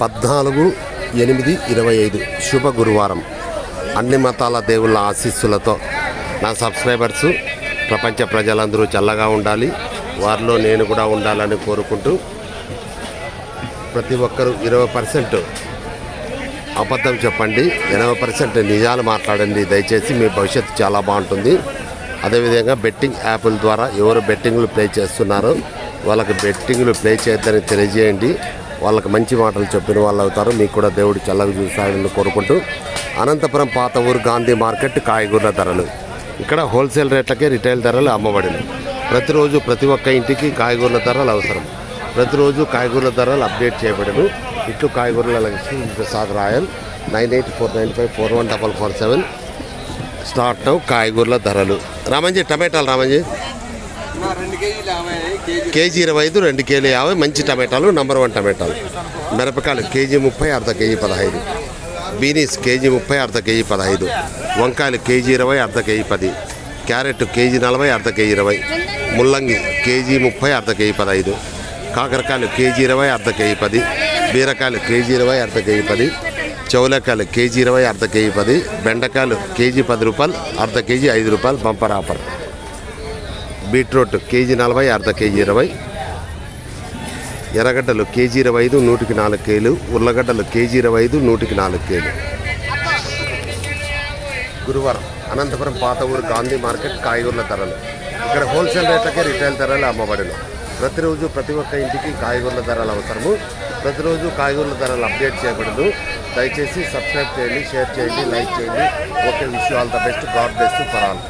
పద్నాలుగు ఎనిమిది ఇరవై ఐదు. శుభ గురువారం. అన్ని మతాల దేవుళ్ళ ఆశీస్సులతో నా సబ్స్క్రైబర్స్ ప్రపంచ ప్రజలందరూ చల్లగా ఉండాలి. వారిలో నేను కూడా ఉండాలని కోరుకుంటూ ప్రతి ఒక్కరూ ఇరవై పర్సెంట్ అబద్ధం చెప్పండి ఎనభై పర్సెంట్ నిజాలు మాట్లాడండి. దయచేసి మీ భవిష్యత్తు చాలా బాగుంటుంది. అదేవిధంగా బెట్టింగ్ యాప్ల ద్వారా ఎవరు బెట్టింగ్లు ప్లే చేస్తున్నారో వాళ్ళకి బెట్టింగ్లు ప్లే చేయొద్దని తెలియజేయండి. వాళ్ళకి మంచి మాటలు చెప్పిన వాళ్ళు అవుతారు. మీకు కూడా దేవుడు చల్లగా చూస్తాడని కోరుకుంటూ అనంతపురం పాత ఊరు గాంధీ మార్కెట్ కాయగూరల ధరలు. ఇక్కడ హోల్సేల్ రేట్లకే రిటైల్ ధరలు అమ్మబడినవి. ప్రతిరోజు ప్రతి ఒక్క ఇంటికి కాయగూరల ధరలు అవసరం. ప్రతిరోజు కాయగూరల ధరలు అప్డేట్ చేయబడను ఇట్లు కాయగూరల Lakshmi Prasad Rayal. Nine eight four nine five four one double four seven. Start కాయగూరల ధరలు. రామంజీ టమాటాలు రామంజీ రెండు కేజీలు యాభై కేజీ కేజీ ఇరవై ఐదు రెండు కేజీ యాభై మంచి టమాటాలు నంబర్ వన్ టమాటాలు. మిరపకాయలు కేజీ ముప్పై అర్ధ కేజీ పదహైదు. బీనీస్ కేజీ ముప్పై అర్ధ కేజీ పదహైదు. వంకాయలు కేజీ ఇరవై అర్ధ కేజీ పది. క్యారెట్ కేజీ నలభై అర్ధ కేజీ ఇరవై. ముల్లంగి కేజీ ముప్పై అర్ధ కేజీ పదహైదు. కాకరకాయలు కేజీ ఇరవై అర్ధ కేజీ పది. బీరకాయలు కేజీ ఇరవై అర్ధ కేజీ పది. చౌలకాయలు కేజీ ఇరవై అర్ధ కేజీ పది. బెండకాయలు కేజీ పది రూపాయలు అర్ధ కేజీ ఐదు రూపాయలు బంపర్ ఆఫర్. బీట్రూట్ కేజీ నలభై అర్ధ కేజీ ఇరవై. ఎర్రగడ్డలు కేజీ ఇరవై ఐదు నూటికి నాలుగు కేలు. ఉర్లగడ్డలు కేజీ ఇరవై ఐదు నూటికి నాలుగు కేలు. గురువారం అనంతపురం పాత ఊరు గాంధీ మార్కెట్ కాయగూరల ధరలు. ఇక్కడ హోల్సేల్ రేట్లకే రిటైల్ ధరలు అమ్మబడిన. ప్రతిరోజు ప్రతి ఒక్క ఇంటికి కాయగూరల ధరలు అవసరము. ప్రతిరోజు కాయగూరల ధరలు అప్డేట్ చేయబడదు దయచేసి సబ్స్క్రైబ్ చేయండి షేర్ చేయండి లైక్ చేయండి. Okay wish all the best. God best for all.